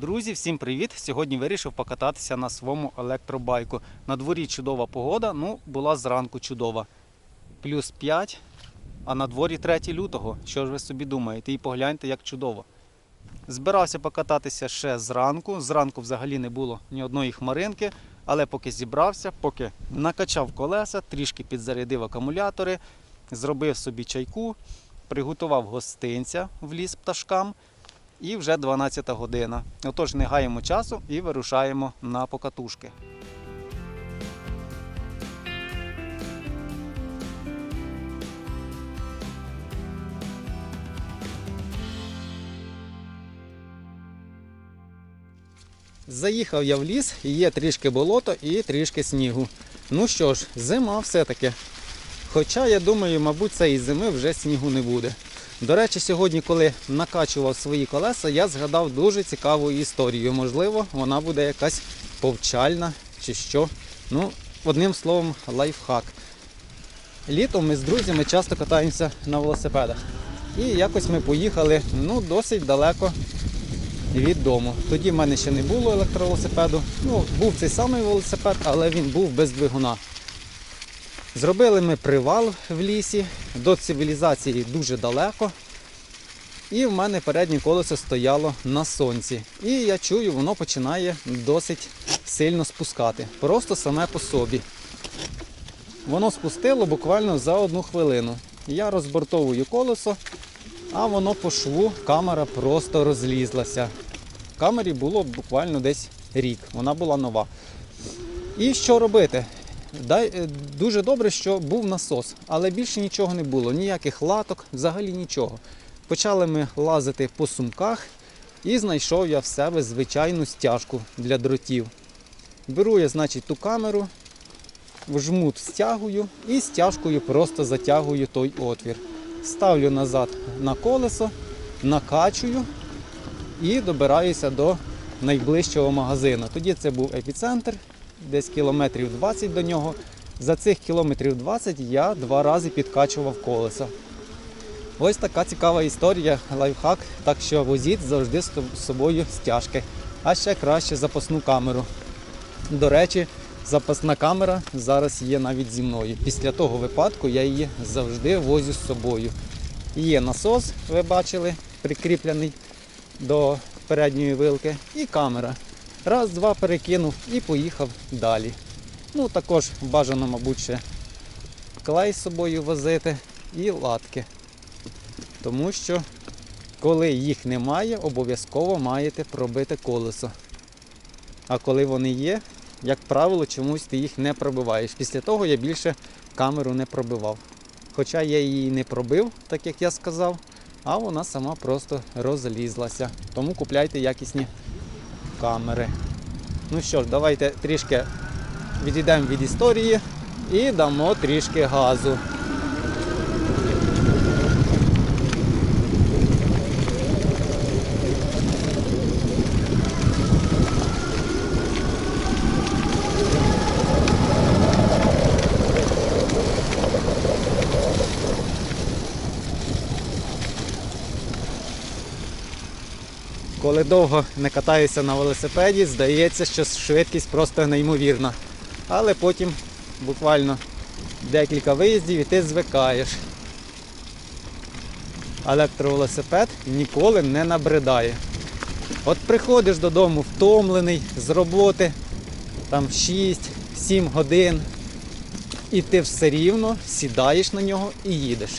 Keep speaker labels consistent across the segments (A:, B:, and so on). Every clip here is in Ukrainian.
A: Друзі, всім привіт! Сьогодні вирішив покататися на своєму електробайку. На дворі чудова погода, ну була зранку чудова. Плюс 5, а на дворі 3 лютого. Що ж ви собі думаєте? І погляньте, як чудово. Збирався покататися ще зранку. Зранку взагалі не було ні одної хмаринки, але поки зібрався, поки накачав колеса, трішки підзарядив акумулятори, зробив собі чайку, приготував гостинця в ліс пташкам. І вже 12 година. Отож, не гаємо часу і вирушаємо на покатушки. Заїхав я в ліс, є трішки болото і трішки снігу. Ну що ж, зима все-таки. Хоча я думаю, мабуть, цієї зими вже снігу не буде. До речі, сьогодні, коли накачував свої колеса, я згадав дуже цікаву історію. Можливо, вона буде якась повчальна чи що. Ну, одним словом, лайфхак. Літом ми з друзями часто катаємося на велосипедах. І якось ми поїхали ну, досить далеко від дому. Тоді в мене ще не було електровелосипеду. Ну, був цей самий велосипед, але він був без двигуна. Зробили ми привал в лісі, до цивілізації дуже далеко. І в мене переднє колесо стояло на сонці. І я чую, воно починає досить сильно спускати. Просто саме по собі. Воно спустило буквально за одну хвилину. Я розбортовую колесо, а воно по шву, камера просто розлізлася. Камері було буквально десь рік, вона була нова. І що робити? Е, дуже добре, що був насос, але більше нічого не було, ніяких латок, взагалі нічого. Почали ми лазити по сумках і знайшов я в себе звичайну стяжку для дротів. Беру я, значить, ту камеру, жмут стягую і стяжкою просто затягую той отвір. Ставлю назад на колесо, накачую і добираюся до найближчого магазину. Тоді це був епіцентр, десь кілометрів 20 до нього. За цих кілометрів 20 я два рази підкачував колеса. Ось така цікава історія, лайфхак, так що возіть завжди з собою стяжки, а ще краще запасну камеру. До речі, запасна камера зараз є навіть зі мною. Після того випадку я її завжди возю з собою. Є насос, ви бачили, прикріплений до передньої вилки, і камера. Раз, два перекинув і поїхав далі. Ну, також бажано, мабуть, ще клей з собою возити і латки. Тому що, коли їх немає, обов'язково маєте пробити колесо. А коли вони є, як правило, чомусь ти їх не пробиваєш. Після того я більше камеру не пробивав. Хоча я її не пробив, так як я сказав, а вона сама просто розлізлася. Тому купляйте якісні камери. Ну що ж, давайте трішки відійдемо від історії і дамо трішки газу. Коли довго не катаюся на велосипеді, здається, що швидкість просто неймовірна. Але потім буквально декілька виїздів і ти звикаєш. Електровелосипед ніколи не набридає. От приходиш додому втомлений з роботи, там 6-7 годин, і ти все рівно сідаєш на нього і їдеш.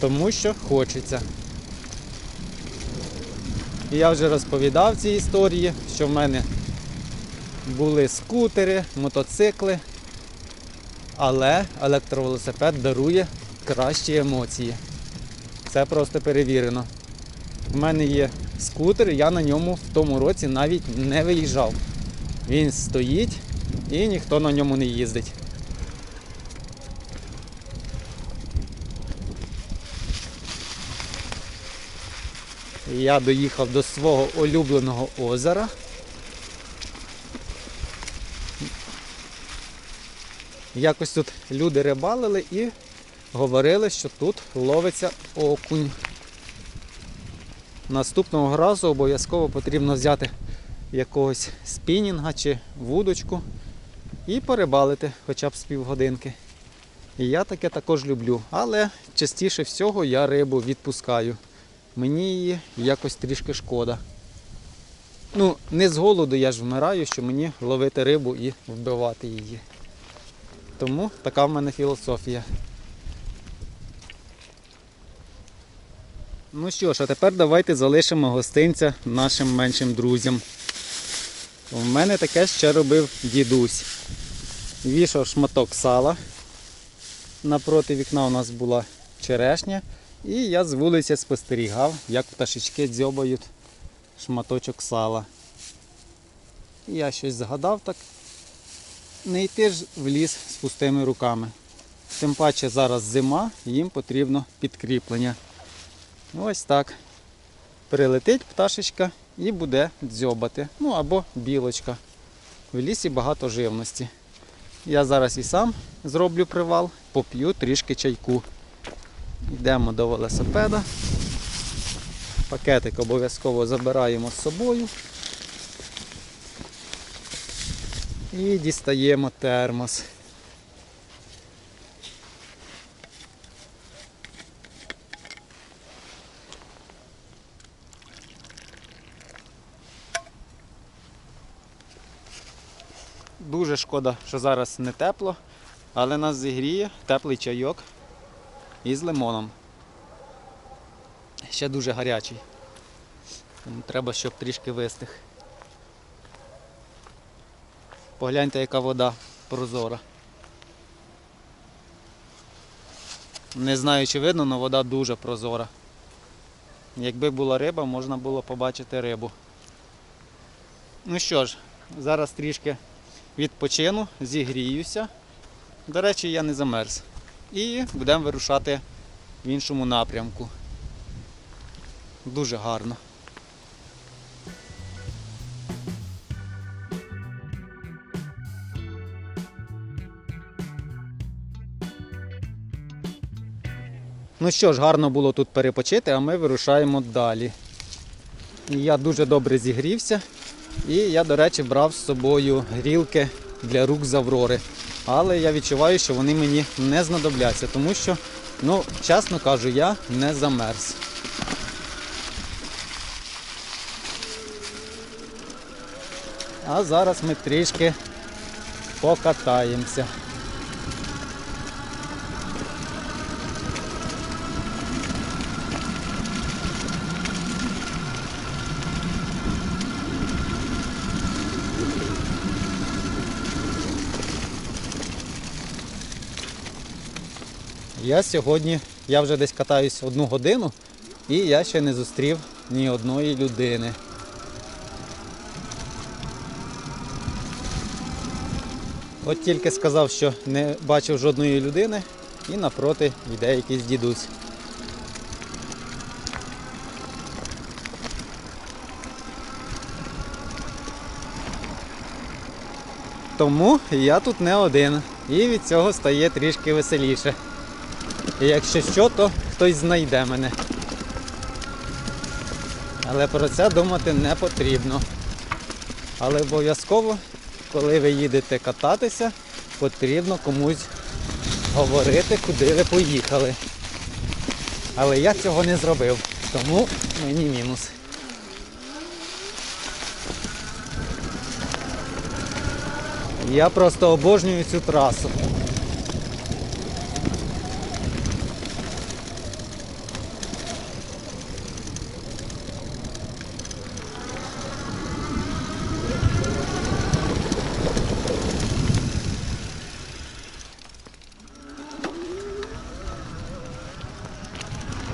A: Тому що хочеться. І я вже розповідав ці історії, що в мене були скутери, мотоцикли, але електровелосипед дарує кращі емоції. Це просто перевірено. У мене є скутер, я на ньому в тому році навіть не виїжджав. Він стоїть і ніхто на ньому не їздить. Я доїхав до свого улюбленого озера. Якось тут люди рибалили і говорили, що тут ловиться окунь. Наступного разу обов'язково потрібно взяти якогось спінінга чи вудочку і порибалити хоча б з півгодинки. І я таке також люблю. Але частіше всього я рибу відпускаю. Мені її якось трішки шкода. Ну, не з голоду я ж вмираю, що мені ловити рибу і вбивати її. Тому така в мене філософія. Ну що ж, а тепер давайте залишимо гостинця нашим меншим друзям. У мене таке ще робив дідусь. Вішав шматок сала. Напроти вікна у нас була черешня. І я з вулиці спостерігав, як пташечки дзьобають шматочок сала. І я щось згадав так. Не йти ж в ліс з пустими руками. Тим паче зараз зима, їм потрібно підкріплення. Ось так. Прилетить пташечка і буде дзьобати. Ну або білочка. В лісі багато живності. Я зараз і сам зроблю привал, поп'ю трішки чайку. Йдемо до велосипеда. Пакетик обов'язково забираємо з собою. І дістаємо термос. Дуже шкода, що зараз не тепло, але нас зігріє теплий чайок із лимоном. Ще дуже гарячий. Треба, щоб трішки вистих. Погляньте, яка вода прозора. Не знаю, чи видно, але вода дуже прозора. Якби була риба, можна було побачити рибу. Ну що ж, зараз трішки відпочину, зігріюся. До речі, я не замерз. І будемо вирушати в іншому напрямку. Дуже гарно. Ну що ж, гарно було тут перепочити, а ми вирушаємо далі. Я дуже добре зігрівся. І я, до речі, брав з собою грілки для рук з Аврори. Але я відчуваю, що вони мені не знадобляться, тому що, ну, чесно кажу, я не замерз. А зараз ми трішки покатаємося. Я сьогодні, я вже десь катаюсь одну годину і я ще не зустрів ні одної людини. От тільки сказав, що не бачив жодної людини і напроти йде якийсь дідусь. Тому я тут не один. І від цього стає трішки веселіше. І якщо що, то хтось знайде мене. Але про це думати не потрібно. Але обов'язково, коли ви їдете кататися, потрібно комусь говорити, куди ви поїхали. Але я цього не зробив, тому мені мінус. Я просто обожнюю цю трасу.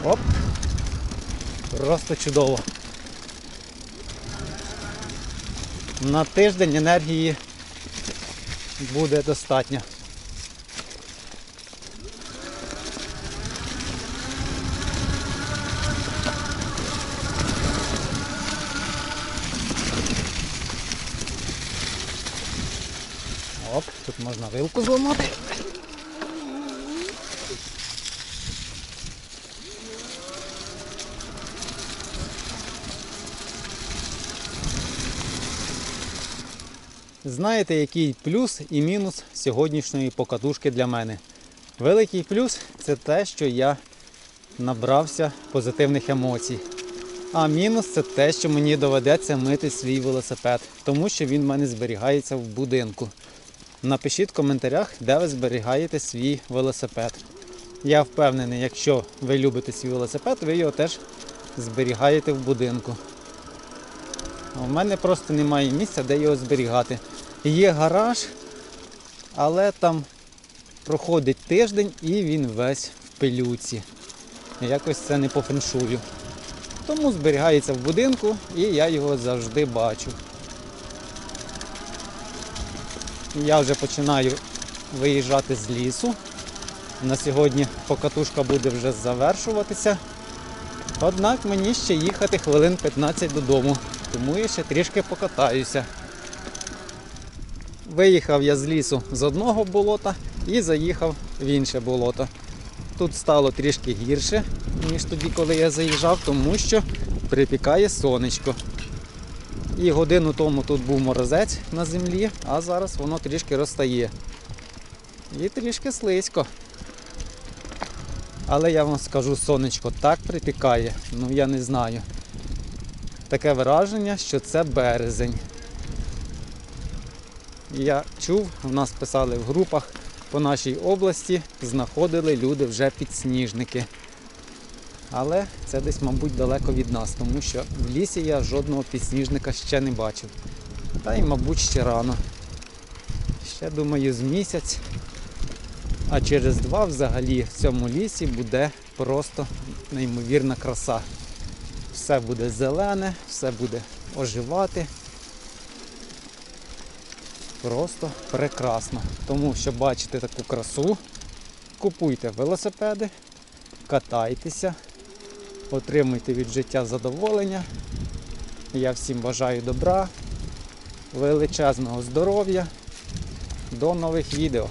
A: Оп! Просто чудово. На тиждень енергії буде достатньо. Оп, тут можна вилку зламати. Знаєте, який плюс і мінус сьогоднішньої покатушки для мене? Великий плюс це те, що я набрався позитивних емоцій. А мінус це те, що мені доведеться мити свій велосипед, тому що він в мене зберігається в будинку. Напишіть в коментарях, де ви зберігаєте свій велосипед. Я впевнений, якщо ви любите свій велосипед, ви його теж зберігаєте в будинку. У мене просто немає місця, де його зберігати. Є гараж, але там проходить тиждень і він весь в пилюці. Якось це не по феншую. Тому зберігається в будинку і я його завжди бачу. Я вже починаю виїжджати з лісу. На сьогодні покатушка буде вже завершуватися. Однак мені ще їхати хвилин 15 додому, тому я ще трішки покатаюся. Виїхав я з лісу з одного болота і заїхав в інше болото. Тут стало трішки гірше, ніж тоді, коли я заїжджав, тому що припікає сонечко. І годину тому тут був морозець на землі, а зараз воно трішки розтає. І трішки слизько. Але я вам скажу, сонечко так припікає, ну я не знаю. Таке враження, що це березень. Я чув, в нас писали в групах по нашій області, знаходили люди вже підсніжники. Але це десь, мабуть, далеко від нас, тому що в лісі я жодного підсніжника ще не бачив. Та й, мабуть, ще рано. Ще думаю, з місяць. А через два взагалі в цьому лісі буде просто неймовірна краса. Все буде зелене, все буде оживати. Просто прекрасно. Тому що бачите таку красу, купуйте велосипеди, катайтеся, отримуйте від життя задоволення. Я всім бажаю добра, величезного здоров'я. До нових відео.